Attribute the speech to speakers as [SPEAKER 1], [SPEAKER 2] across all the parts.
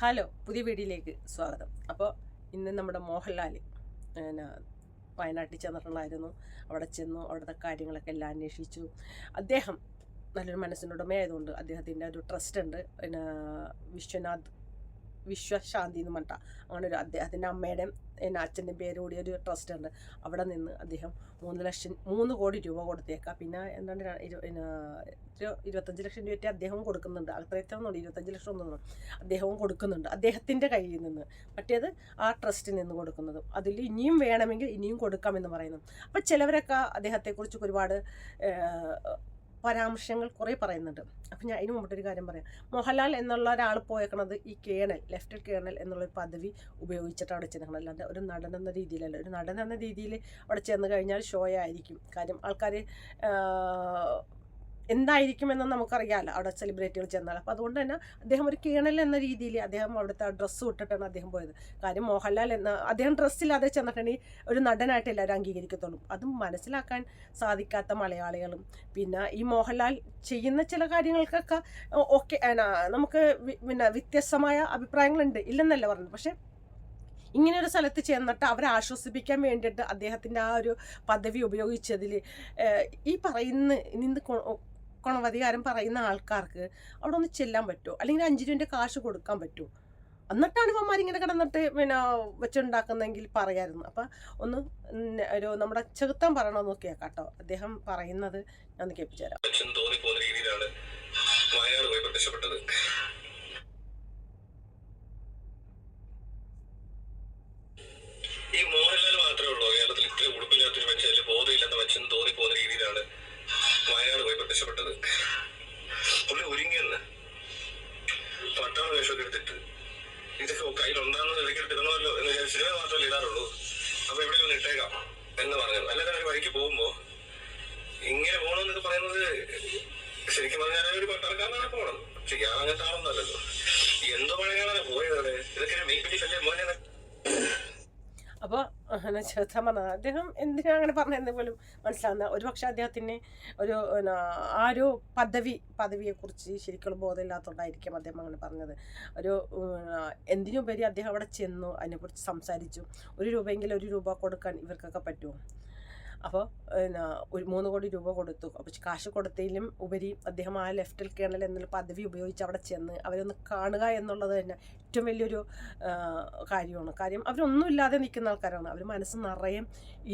[SPEAKER 1] Hello പുതിയ വീഡിയോയിലേക്ക് സ്വാഗതം. അപ്പോൾ ഇന്ന് നമ്മുടെ മോഹൻലാൽ പിന്നെ വയനാട്ടിൽ ചെന്നിട്ടുണ്ടായിരുന്നു അവിടെ ചെന്നു അവിടുത്തെ കാര്യങ്ങളൊക്കെ എല്ലാം അന്വേഷിച്ചു. അദ്ദേഹം നല്ലൊരു മനസ്സിനുടമയായതുകൊണ്ട് അദ്ദേഹത്തിന്റെ ഒരു ട്രസ്റ്റ് ഉണ്ട്. പിന്നെ വിശ്വനാഥ് വിശ്വശാന്തി എന്ന് പറഞ്ഞിട്ടാണ് അങ്ങനെ ഒരു അദ്ദേഹത്തിന്റെ അമ്മയുടെ പിന്നെ അച്ഛന്റെ പേര് ഒരു ട്രസ്റ്റ് ഉണ്ട്. അവിടെ നിന്ന് അദ്ദേഹം മൂന്ന് ലക്ഷം മൂന്ന് കോടി രൂപ കൊടുത്തേക്കാം. പിന്നെ എന്താണ് ഇരുപത്തഞ്ച് ലക്ഷം രൂപ അദ്ദേഹം കൊടുക്കുന്നുണ്ട്. അത്രയൊന്നും ഇരുപത്തഞ്ച് ലക്ഷം ഒന്നും അദ്ദേഹവും കൊടുക്കുന്നുണ്ട് അദ്ദേഹത്തിന്റെ കയ്യിൽ നിന്ന്. മറ്റേത് ആ ട്രസ്റ്റിൽ നിന്ന് കൊടുക്കുന്നതും. അതിൽ ഇനിയും വേണമെങ്കിൽ ഇനിയും കൊടുക്കാമെന്ന് പറയുന്നു. അപ്പം ചിലവരൊക്കെ അദ്ദേഹത്തെക്കുറിച്ച് ഒരുപാട് പരാമർശങ്ങൾ കുറേ പറയുന്നുണ്ട്. അപ്പം ഞാൻ അതിന് മുമ്പിട്ടൊരു കാര്യം പറയാം. മോഹൻലാൽ എന്നുള്ള ഒരാൾ പോയേക്കണത് ഈ കേണൽ ലെഫ്റ്റ് കേണൽ എന്നുള്ളൊരു പദവി ഉപയോഗിച്ചിട്ട് അവിടെ ചെന്നിരിക്കണം. അല്ലാണ്ട് ഒരു നടൻ എന്ന രീതിയിലല്ല. ഒരു നടൻ എന്ന രീതിയിൽ അവിടെ ചെന്ന് കഴിഞ്ഞാൽ ഷോ ആയിരിക്കും കാര്യം ആൾക്കാർ എന്തായിരിക്കും എന്ന് നമുക്കറിയാമല്ലോ അവിടെ സെലിബ്രിറ്റികൾ ചെന്നാൽ അപ്പോൾ അതുകൊണ്ട് തന്നെ അദ്ദേഹം ഒരു കേണൽ എന്ന രീതിയിൽ അദ്ദേഹം അവിടുത്തെ ഡ്രസ്സ് ഇട്ടിട്ടാണ് അദ്ദേഹം പോയത്. കാര്യം മോഹൻലാൽ എന്ന അദ്ദേഹം ഡ്രസ്സില്ലാതെ ചെന്നിട്ടുണ്ടെങ്കിൽ ഒരു നടനായിട്ട് എല്ലാവരും അംഗീകരിക്കത്തുള്ളൂ. അതും മനസ്സിലാക്കാൻ സാധിക്കാത്ത മലയാളികളും. പിന്നെ ഈ മോഹൻലാൽ ചെയ്യുന്ന ചില കാര്യങ്ങൾക്കൊക്കെ ഓക്കെ നമുക്ക് പിന്നെ വ്യത്യസ്തമായ അഭിപ്രായങ്ങളുണ്ട്. ഇല്ലെന്നല്ല പറഞ്ഞത്. പക്ഷേ ഇങ്ങനെ ഒരു സ്ഥലത്ത് ചെന്നിട്ട് അവരെ ആശ്വസിപ്പിക്കാൻ വേണ്ടിയിട്ട് അദ്ദേഹത്തിന്റെ ആ ഒരു പദവി ഉപയോഗിച്ചതിൽ ഈ പറയുന്ന നിന്ന് ഗുണവധികാരം പറയുന്ന ആൾക്കാർക്ക് അവിടെ ഒന്ന് ചെല്ലാൻ പറ്റുമോ? അല്ലെങ്കിൽ അഞ്ച് രൂപന്റെ കാശ് കൊടുക്കാൻ പറ്റുമോ? എന്നിട്ടാണ് ഇവന്മാർ ഇങ്ങനെ കിടന്നിട്ട് പിന്നെ വെച്ചുണ്ടാക്കുന്നതെങ്കിൽ പറയായിരുന്നു. അപ്പം ഒന്ന് ഒരു നമ്മുടെ ചെറുത്തം പറയണമെന്ന് നോക്കിയാൽ കേട്ടോ അദ്ദേഹം പറയുന്നത് ഞാൻ കേൾപ്പിച്ചു തരാം
[SPEAKER 2] ഇതൊക്കെ കയ്യിലുണ്ടാകുന്ന നിലയ്ക്ക് ഇടണമല്ലോ എന്ന് ഞാൻ സിനിമ മാത്രമല്ല ഇടാറുള്ളൂ. അപ്പൊ ഇവിടെ ഒന്ന് ഇട്ടേക്കാം എന്ന് പറഞ്ഞു. അല്ലാതെ ഒരു വഴിക്ക് പോകുമ്പോ ഇങ്ങനെ പോകണമെന്നൊക്കെ പറയുന്നത് ശരിക്കും പറഞ്ഞാൽ ഒരു പട്ടാർക്കാരനാണ് പോകണം പക്ഷെ ഞാൻ അങ്ങനത്തെ ആളൊന്നുമല്ലല്ലോ എന്തോ പഴകാനാണ് പോയത് അവിടെ ഇതൊക്കെ ഒരു മെയ്ക്ക് ബിലീഫ് അല്ലേ മോനെ
[SPEAKER 1] അപ്പോൾ ചോദിച്ചാൽ പറഞ്ഞത് അദ്ദേഹം എന്തിനാ അങ്ങനെ പറഞ്ഞതെന്ന് പോലും മനസ്സിലാവുന്ന ഒരു പക്ഷേ അദ്ദേഹത്തിന് ഒരു ആ ഒരു പദവി പദവിയെക്കുറിച്ച് ശരിക്കും ബോധമില്ലാത്തതുകൊണ്ടായിരിക്കും അദ്ദേഹം അങ്ങനെ പറഞ്ഞത്. ഒരു എന്തിനും എന്തിനുപരി അദ്ദേഹം അവിടെ ചെന്നു അതിനെക്കുറിച്ച് സംസാരിച്ചു. ഒരു രൂപയെങ്കിലും ഒരു രൂപ കൊടുക്കാൻ ഇവർക്കൊക്കെ പറ്റുമോ? അപ്പോൾ എന്നാ ഒരു മൂന്ന് കോടി രൂപ കൊടുത്തു. അപ്പോൾ കാശ് കൊടുത്തതിലും ഉപരി അദ്ദേഹം ആ ലെഫ്റ്റൽ കേണൽ എന്നുള്ള പദവി ഉപയോഗിച്ച് അവിടെ ചെന്ന് അവരൊന്ന് കാണുക എന്നുള്ളത് തന്നെ ഏറ്റവും വലിയൊരു കാര്യമാണ്. കാര്യം അവരൊന്നുമില്ലാതെ നിൽക്കുന്ന ആൾക്കാരാണ്. അവർ മനസ്സ് നിറയെ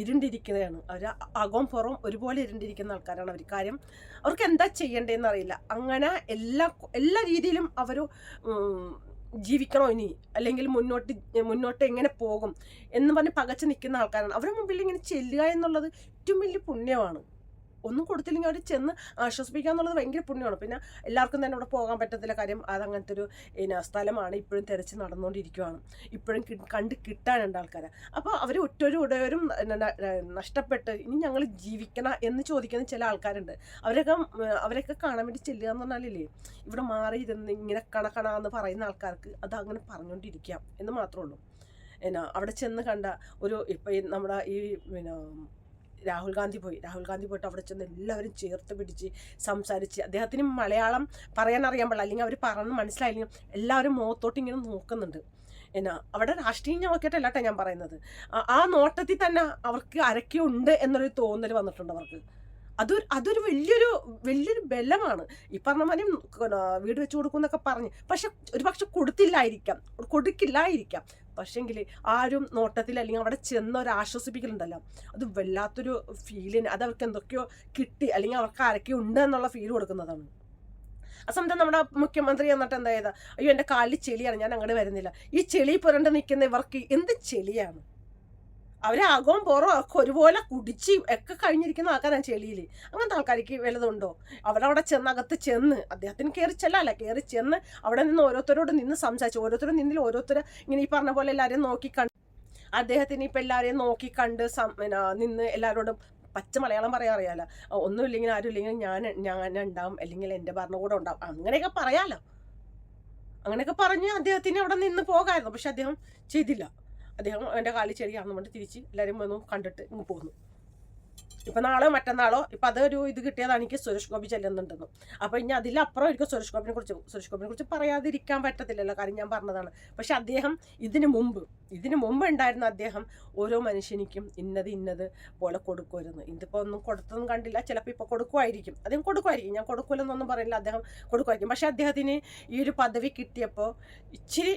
[SPEAKER 1] ഇരുണ്ടിരിക്കുന്നതാണ്. അവർ അകവും പുറവും ഒരുപോലെ ഇരുണ്ടിരിക്കുന്ന ആൾക്കാരാണ് അവർ കാര്യം അവർക്ക് എന്താ ചെയ്യേണ്ടതെന്ന് അറിയില്ല. അങ്ങനെ എല്ലാ എല്ലാ രീതിയിലും അവർ ജീവിക്കണോ ഇനി? അല്ലെങ്കിൽ മുന്നോട്ട് മുന്നോട്ട് എങ്ങനെ പോകും? എന്ന് പറഞ്ഞ് പകച്ച് നിൽക്കുന്ന ആൾക്കാരാണ്. അവരുടെ മുമ്പിൽ ഇങ്ങനെ ചെല്ലുക എന്നുള്ളത് ഏറ്റവും വലിയ പുണ്യമാണ്. ഒന്നും കൊടുത്തില്ലെങ്കിൽ അവർ ചെന്ന് ആശ്വസിപ്പിക്കുക എന്നുള്ളത് ഭയങ്കര പുണ്യമാണ്. പിന്നെ എല്ലാവർക്കും തന്നെ അവിടെ പോകാൻ പറ്റത്തില്ല കാര്യം അതങ്ങനത്തെ ഒരു പിന്നെ സ്ഥലമാണ് ഇപ്പോഴും തിരച്ച് നടന്നുകൊണ്ടിരിക്കുകയാണ് ഇപ്പോഴും കണ്ട് കിട്ടാനുണ്ട് ആൾക്കാരെ. അപ്പോൾ അവർ ഒറ്റൊരു ഉടയവരും നഷ്ടപ്പെട്ട് ഇനി ഞങ്ങൾ ജീവിക്കണം എന്ന് ചോദിക്കുന്ന ചില ആൾക്കാരുണ്ട്. അവരൊക്കെ അവരൊക്കെ കാണാൻ വേണ്ടി ചെല്ലുക എന്ന് പറഞ്ഞാലില്ലേ ഇവിടെ മാറിയിരുന്ന് ഇങ്ങനെ കണക്കണാന്ന് പറയുന്ന ആൾക്കാർക്ക് അത് അങ്ങനെ പറഞ്ഞുകൊണ്ടിരിക്കാം എന്ന് മാത്രമേ ഉള്ളൂ. എന്നാ അവിടെ ചെന്ന് കണ്ട ഒരു ഇപ്പം നമ്മുടെ ഈ പിന്നെ രാഹുൽ ഗാന്ധി പോയി. രാഹുൽ ഗാന്ധി പോയിട്ട് അവിടെ ചെന്ന് എല്ലാവരും ചേർത്ത് പിടിച്ച് സംസാരിച്ച് അദ്ദേഹത്തിന് മലയാളം പറയാൻ അറിയാൻ പാടില്ല. അല്ലെങ്കിൽ അവർ പറഞ്ഞ് മനസ്സിലായില്ലെങ്കിൽ എല്ലാവരും മുഖത്തോട്ട് ഇങ്ങനെ നോക്കുന്നുണ്ട്. എന്നാ അവിടെ രാഷ്ട്രീയം നോക്കിയിട്ടല്ല കേട്ടോ ഞാൻ പറയുന്നത്. ആ- നോട്ടത്തിൽ തന്നെ അവർക്ക് അരക്കുണ്ട് എന്നൊരു തോന്നൽ വന്നിട്ടുണ്ട് അവർക്ക്. അതൊരു അതൊരു വലിയൊരു വലിയൊരു ബലമാണ്. ഈ പറഞ്ഞ മാതിരി വീട് വെച്ച് കൊടുക്കും എന്നൊക്കെ പറഞ്ഞ്. പക്ഷെ ഒരു പക്ഷെ കൊടുത്തില്ലായിരിക്കാം. കൊടുക്കില്ലായിരിക്കാം. പക്ഷെങ്കിൽ ആരും നോട്ടത്തിൽ അല്ലെങ്കിൽ അവിടെ ചെന്ന് ഒരു ആശ്വസിപ്പിക്കലുണ്ടല്ലോ. അത് വല്ലാത്തൊരു ഫീലിന് അത് അവർക്ക് എന്തൊക്കെയോ കിട്ടി അല്ലെങ്കിൽ അവർക്ക് ആരൊക്കെയോ ഉണ്ട് എന്നുള്ള ഫീൽ കൊടുക്കുന്നതാണ്. ആ സമയത്ത് നമ്മുടെ മുഖ്യമന്ത്രി എന്നിട്ട് എന്താ ചെയ്താ അയ്യോ എന്റെ കാലിൽ ചെളിയാണ് ഞാൻ അങ്ങോട്ട് വരുന്നില്ല. ഈ ചെളി പുരണ്ട് നിൽക്കുന്ന ഇവർക്ക് എന്ത് ചെളിയാണ്? അവരാകവും പുറവും ഒക്കെ ഒരുപോലെ കുടിച്ച് ഒക്കെ കഴിഞ്ഞിരിക്കുന്ന ആൾക്കാരാണ് ചെളിയിൽ അങ്ങനത്തെ ആൾക്കാർക്ക് വലുതുണ്ടോ അവരവിടെ ചെന്ന് അകത്ത് ചെന്ന് അദ്ദേഹത്തിന് കയറി ചെല്ലല്ല കയറി ചെന്ന് അവിടെ നിന്ന് ഓരോരുത്തരോട് നിന്ന് സംസാരിച്ചു ഓരോരുത്തരും നിന്നിൽ ഓരോരുത്തർ ഇങ്ങനെ ഈ പറഞ്ഞ പോലെ എല്ലാവരെയും നോക്കി കണ്ട് അദ്ദേഹത്തിന് ഇപ്പം എല്ലാവരെയും നോക്കി കണ്ട് സം നിന്ന് എല്ലാവരോടും പച്ച മലയാളം പറയാൻ അറിയാലോ. ആ, ഒന്നുമില്ലെങ്കിൽ ആരും ഇല്ലെങ്കിൽ ഞാൻ ഞാൻ ഉണ്ടാവും അല്ലെങ്കിൽ എന്റെ ഭരണകൂടം ഉണ്ടാവും. അങ്ങനെയൊക്കെ പറയാലോ. അങ്ങനെയൊക്കെ പറഞ്ഞ് അദ്ദേഹത്തിന് അവിടെ നിന്ന് പോകാമായിരുന്നു പക്ഷെ അദ്ദേഹം ചെയ്തില്ല. അദ്ദേഹം എന്റെ കാലിൽ ചെറിയാണെന്ന് പറഞ്ഞിട്ട് തിരിച്ച് എല്ലാവരും വന്നു കണ്ടിട്ട് ഇങ്ങ് പോന്നു. ഇപ്പം നാളോ മറ്റന്നാളോ ഇപ്പം അതൊരു ഇത് കിട്ടിയതാണ് എനിക്ക് സുരേഷ് ഗോപി ചെല്ലുന്നുണ്ടെന്ന്. അപ്പോൾ ഇനി അതിലപ്പുറം എനിക്ക് സുരേഷ് ഗോപിനെ കുറിച്ച് സുരേഷ് ഗോപിനെ കുറിച്ച് പറയാതിരിക്കാൻ പറ്റത്തില്ലല്ലോ കാര്യം ഞാൻ പറഞ്ഞതാണ്. പക്ഷെ അദ്ദേഹം ഇതിനു മുമ്പ് ഇതിനു മുമ്പ് ഉണ്ടായിരുന്ന അദ്ദേഹം ഓരോ മനുഷ്യനിക്കും ഇന്നത് ഇന്നത് പോലെ കൊടുക്കുമായിരുന്നു. ഇതിപ്പോൾ ഒന്നും കൊടുത്തൊന്നും കണ്ടില്ല ചിലപ്പോൾ ഇപ്പോൾ കൊടുക്കുമായിരിക്കും. അദ്ദേഹം കൊടുക്കുമായിരിക്കും. ഞാൻ കൊടുക്കില്ലെന്നൊന്നും പറയില്ല അദ്ദേഹം കൊടുക്കുമായിരിക്കും. പക്ഷേ അദ്ദേഹത്തിന് ഈ ഒരു പദവി കിട്ടിയപ്പോൾ ഇച്ചിരി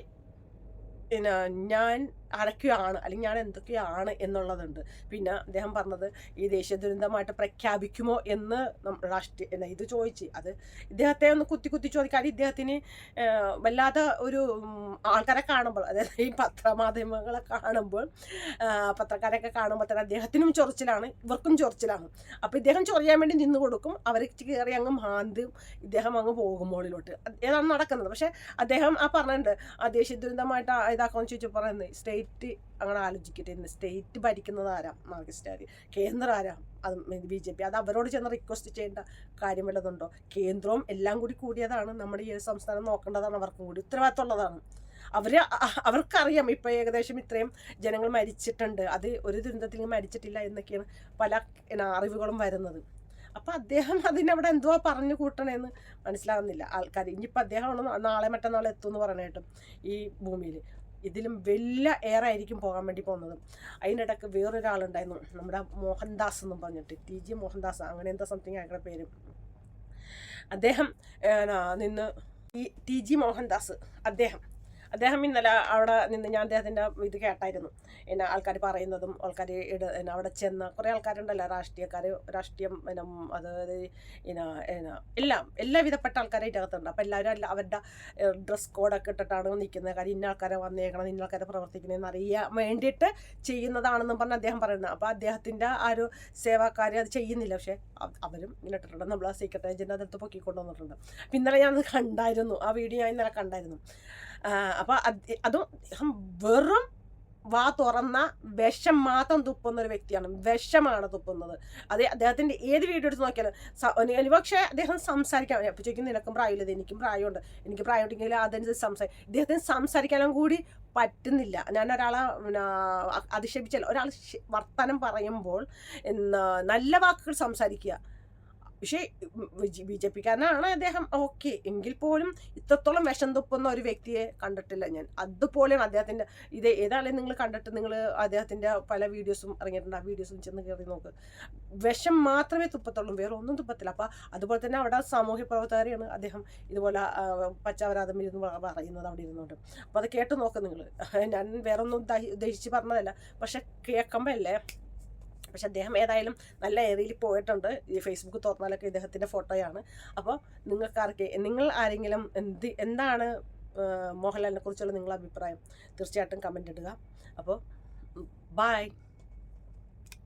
[SPEAKER 1] പിന്നെ ഞാൻ ആരൊക്കെയാണ് അല്ലെങ്കിൽ ഞാൻ എന്തൊക്കെയാണ് എന്നുള്ളതുണ്ട്. പിന്നെ അദ്ദേഹം പറഞ്ഞത് ഈ ദേശീയ ദുരന്തമായിട്ട് പ്രഖ്യാപിക്കുമോ എന്ന് രാഷ്ട്രീയ ഇത് ചോദിച്ച്. അത് ഇദ്ദേഹത്തെ ഒന്ന് കുത്തി കുത്തി ചോദിക്കാൻ ഇദ്ദേഹത്തിന് വല്ലാത്ത ഒരു ആൾക്കാരെ കാണുമ്പോൾ അതായത് ഈ പത്രമാധ്യമങ്ങളെ കാണുമ്പോൾ പത്രക്കാരൊക്കെ കാണുമ്പോൾ തന്നെ അദ്ദേഹത്തിനും ചൊറിച്ചിലാണ് ഇവർക്കും ചൊറിച്ചിലാണ്. അപ്പോൾ ഇദ്ദേഹം ചൊറിയാൻ വേണ്ടി നിന്ന് കൊടുക്കും അവർ കയറി അങ്ങ് മാന്തും ഇദ്ദേഹം അങ്ങ് പോകും മുകളിലോട്ട്. ഏതാണ് നടക്കുന്നത്? പക്ഷേ അദ്ദേഹം ആ പറഞ്ഞിട്ടുണ്ട് ആ ദേശീയ ദുരന്തമായിട്ട് ഇതാക്കുമെന്ന് ചോദിച്ചു പറയുന്നത് സ്റ്റേറ്റ് അങ്ങനെ ആലോചിക്കട്ടെ. സ്റ്റേറ്റ് ഭരിക്കുന്നത് ആരാ? മാർക്സിസ്റ്റ് ആര് കേന്ദ്രം ആരാ? അത് ബി ജെ പി. അത് അവരോട് ചെന്ന് റിക്വസ്റ്റ് ചെയ്യേണ്ട കാര്യം വല്ലതുണ്ടോ? കേന്ദ്രവും എല്ലാം കൂടി കൂടിയതാണ് നമ്മുടെ ഈ സംസ്ഥാനം നോക്കേണ്ടതാണ് അവർക്കും കൂടി. ഉത്തരവാദിത്തമുള്ളതാണ്. അവർ അവർക്കറിയാം. ഇപ്പോൾ ഏകദേശം ഇത്രയും ജനങ്ങൾ മരിച്ചിട്ടുണ്ട്. അത് ഒരു ദുരന്തത്തിൽ മരിച്ചിട്ടില്ല എന്നൊക്കെയാണ് പല അറിവുകളും വരുന്നത്. അപ്പം അദ്ദേഹം അതിനവിടെ എന്തോ പറഞ്ഞു കൂട്ടണേന്ന് മനസ്സിലാകുന്നില്ല ആൾക്കാർ ഇനിയിപ്പോൾ അദ്ദേഹമാണ് നാളെ മറ്റന്നാളെ എത്തുമെന്ന് പറഞ്ഞിട്ടും ഈ ഭൂമിയിൽ ഇതിലും വലിയ എയറായിരിക്കും പോകാൻ വേണ്ടി പോകുന്നത്. അതിനിടയ്ക്ക് വേറൊരാളുണ്ടായിരുന്നു നമ്മുടെ മോഹൻദാസ് എന്നും പറഞ്ഞിട്ട്. ടി ജി മോഹൻദാസ് അങ്ങനെ എന്താ സംതിങ് അയാളുടെ പേര്. അദ്ദേഹം നിന്ന് ടി ജി മോഹൻദാസ് അദ്ദേഹം അദ്ദേഹം ഇന്നലെ അവിടെ നിന്ന് ഞാൻ അദ്ദേഹത്തിന്റെ ഇത് കേട്ടായിരുന്നു. പിന്നെ ആൾക്കാർ പറയുന്നതും ആൾക്കാർ ഇട അവിടെ ചെന്ന് കുറേ ആൾക്കാരുണ്ടല്ലോ രാഷ്ട്രീയക്കാർ രാഷ്ട്രീയം പിന്നെ അതായത് പിന്നെ എല്ലാം എല്ലാവിധപ്പെട്ട ആൾക്കാരെ ഇതിനകത്തുണ്ട് അപ്പോൾ എല്ലാവരും അല്ല അവരുടെ ഡ്രസ് കോഡൊക്കെ ഇട്ടിട്ടാണ് നിൽക്കുന്നത്. കാര്യം ഇന്ന ആൾക്കാരെ വന്നേക്കണം ഇന്ന ആൾക്കാരെ പ്രവർത്തിക്കണമെന്ന് അറിയാൻ വേണ്ടിയിട്ട് ചെയ്യുന്നതാണെന്നും പറഞ്ഞ് അദ്ദേഹം പറയുന്നത്. അപ്പോൾ അദ്ദേഹത്തിന്റെ ആ ഒരു സേവാക്കാരെ അത് ചെയ്യുന്നില്ല. പക്ഷേ അവരും ഇങ്ങനെ ഇട്ടിട്ടുണ്ട്. നമ്മൾ ആ സീക്രട്ട് ഏജന്റ് അതെടുത്ത് പൊക്കിക്കൊണ്ടു വന്നിട്ടുണ്ട് ഇന്നലെ ഞാനത് കണ്ടായിരുന്നു. ആ വീഡിയോ ഞാൻ ഇന്നലെ കണ്ടായിരുന്നു. അപ്പോൾ അതും വെറും വാ തുറന്ന വിഷം മാത്രം തുപ്പുന്ന ഒരു വ്യക്തിയാണ്. വിഷമാണ് തുപ്പുന്നത്. അത് അദ്ദേഹത്തിന്റെ ഏത് വീഡിയോ എടുത്ത് നോക്കിയാലും പക്ഷേ അദ്ദേഹം സംസാരിക്കാൻ അപ്പോൾ ചോദിക്കും നിനക്കും പ്രായമില്ലത് എനിക്കും പ്രായമുണ്ട്. എനിക്ക് പ്രായമുണ്ടെങ്കിൽ അതനുസരിച്ച് സംസാരി ഇദ്ദേഹത്തിന് സംസാരിക്കാനും കൂടി പറ്റുന്നില്ല. ഞാൻ ഒരാളെ അധിക്ഷേപിച്ചല്ല. ഒരാൾ വർത്തമാനം പറയുമ്പോൾ നല്ല വാക്കുകൾ സംസാരിക്കുക. പക്ഷേ പിക്കാരനാണ് അദ്ദേഹം ഓക്കെ. എങ്കിൽ പോലും ഇത്രത്തോളം വിഷം തുപ്പുന്ന ഒരു വ്യക്തിയെ കണ്ടിട്ടില്ല ഞാൻ. അതുപോലെയാണ് അദ്ദേഹത്തിന്റെ ഇത് ഏതായാലും നിങ്ങൾ കണ്ടിട്ട് നിങ്ങൾ അദ്ദേഹത്തിന്റെ പല വീഡിയോസും ഇറങ്ങിയിട്ടുണ്ട്. ആ വീഡിയോസും ചെന്ന് കയറി നോക്ക്. വിഷം മാത്രമേ തുപ്പത്തുള്ളൂ. വേറെ ഒന്നും തുപ്പത്തില്ല. അപ്പോൾ അതുപോലെ തന്നെ അവിടെ സാമൂഹ്യ പ്രവർത്തകരെയാണ് അദ്ദേഹം ഇതുപോലെ പച്ചവരാതം ഇരുന്ന് പറയുന്നത് അവിടെ ഇരുന്നുകൊണ്ട്. അപ്പോൾ അത് കേട്ട് നോക്ക് നിങ്ങൾ. ഞാൻ വേറൊന്നും ഉദ്ദേശി- ഉദ്ദേശിച്ച് പറഞ്ഞതല്ല. പക്ഷെ കേൾക്കുമ്പോൾ അല്ലേ പക്ഷെ അദ്ദേഹം ഏതായാലും നല്ല ഏരിയയിൽ പോയിട്ടുണ്ട്. ഈ ഫേസ്ബുക്ക് തുറന്നാലൊക്കെ ഇദ്ദേഹത്തിന്റെ ഫോട്ടോയാണ്. അപ്പോൾ നിങ്ങൾക്കാർക്ക് നിങ്ങൾ ആരെങ്കിലും എന്ത് എന്താണ് മോഹൻലാലിനെ കുറിച്ചുള്ള നിങ്ങളുടെ അഭിപ്രായം? തീർച്ചയായിട്ടും കമന്റ് ഇടുക. അപ്പോൾ ബൈ